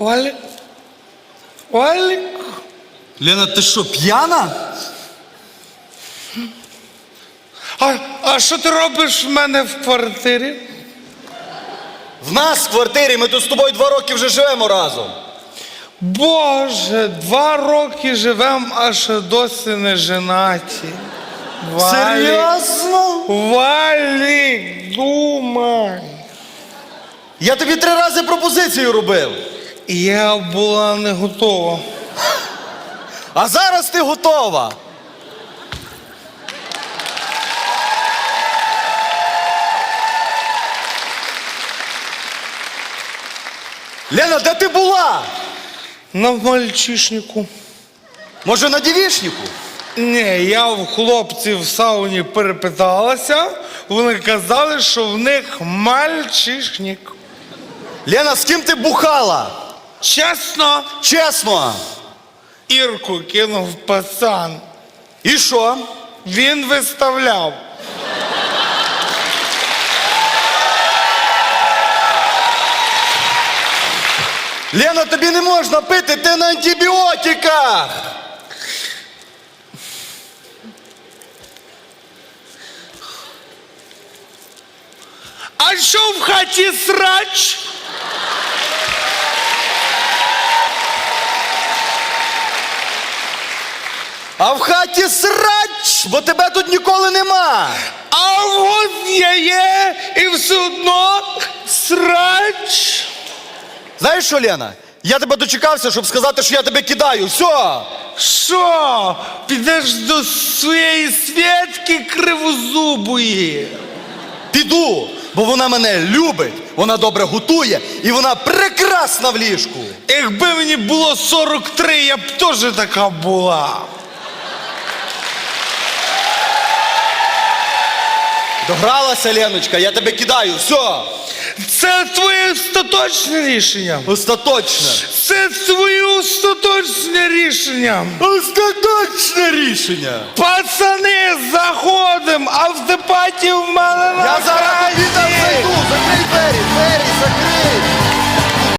Валік. Валік. Лена, ти що, п'яна? А, а що ти робиш в мене в квартирі? В нас в квартирі ми тут з тобою два роки вже живемо разом. Боже, два роки живем, а ще досі не женаті. Валік. Серйозно? Валік, думай. Я тобі три рази пропозицію робив. Я була не готова. А зараз ти готова. Лена, де ти була? На мальчишнику. Може, на дівішнику? Ні, я в хлопців в сауні перепиталася. Вони казали, що в них мальчишник. Лена, з ким ти бухала? Чесно, Чесно. Ірку кинув пацан. І що? Він виставляв. Лена, тобі не можна пити, ти на антибіотиках. А що в хаті срач? А в хаті срач, бо тебе тут ніколи нема. А от я є і все одно срач. Знаєш що, Лена? Я тебе дочекався, щоб сказати, що я тебе кидаю. Все. Що? Підеш до своєї святки кривозубої? Піду, бо вона мене любить, вона добре готує і вона прекрасна в ліжку. Якби мені було 43, я б теж така була. Догралася, Леночка, я тебе кидаю. Все. Це твоє остаточне рішення. Остаточне. Це твоє остаточне рішення. Остаточне рішення. Пацани, заходимо, а в депаті в мене на Я зараз тобі там зайду. Закрий двері, двері, закрий.